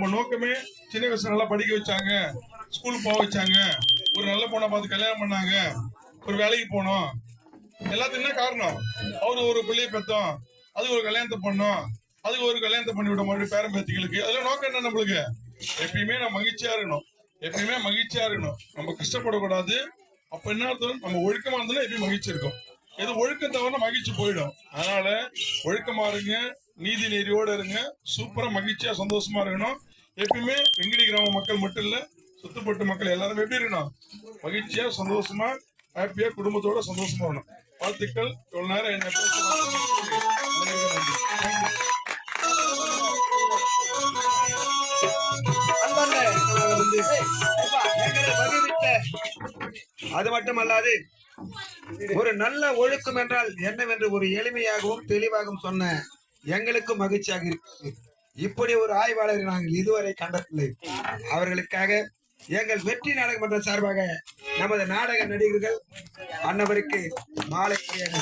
நம்ம நோக்கமே சின்ன வயசுல நல்லா படிக்க வச்சாங்க ஸ்கூலுக்கு போக வச்சாங்க ஒரு நல்ல பொண்ணை பார்த்து கல்யாணம் பண்ணாங்க ஒரு வேலைக்கு போனோம். எல்லாத்துக்கும் என்ன காரணம்? அவரு ஒரு பிள்ளையை பெத்தோம் அதுக்கு ஒரு கல்யாணத்தை பண்ணோம் அதுக்கு ஒரு கல்யாணத்தை பண்ணி விட மாதிரி பேரன் பேத்திகளுக்கு. அதுல நோக்கம் என்ன நம்மளுக்கு? எப்பயுமே நம்ம மகிழ்ச்சியா இருக்கணும். எப்பயுமே மகிழ்ச்சியா இருக்கணும். நம்ம கஷ்டப்படக்கூடாது. அப்ப என்ன அர்த்தம்? நம்ம ஒழுக்கமா இருந்தாலும் எப்பயும் மகிழ்ச்சி இருக்கும். எது ஒழுக்கம் தவிர மகிழ்ச்சி போயிடும். அதனால ஒழுக்கமா இருங்க. நீதி நெறியோட இருங்க. சூப்பரா மகிழ்ச்சியா சந்தோஷமா இருக்கணும். எப்பயுமே வெங்கடி கிராம மக்கள் மட்டும் இல்ல சுத்துப்பட்டு மக்கள் எல்லாரும் எப்படி இருக்கணும்? மகிழ்ச்சியா சந்தோஷமா ஹாப்பியா குடும்பத்தோட சந்தோஷமா இருக்கணும். வாழ்த்துக்கள். இவ்வளவு நேரம் என்ன வந்து, அது மட்டுமல்லாது ஒரு நல்ல ஒழுக்கம் என்றால் என்னவென்று ஒரு எளிமையாகவும் தெளிவாகவும் சொன்ன எங்களுக்கும் மகிழ்ச்சியாக இருக்கிறது. இப்படி ஒரு ஆய்வாளரை நாங்கள் இதுவரை கண்டதில்லை. அவர்களுக்காக எங்கள் வெற்றி நாடகம் என்ற சார்பாக நமது நாடக நடிகர்கள் அன்னவருக்கு மாலை மரியாதை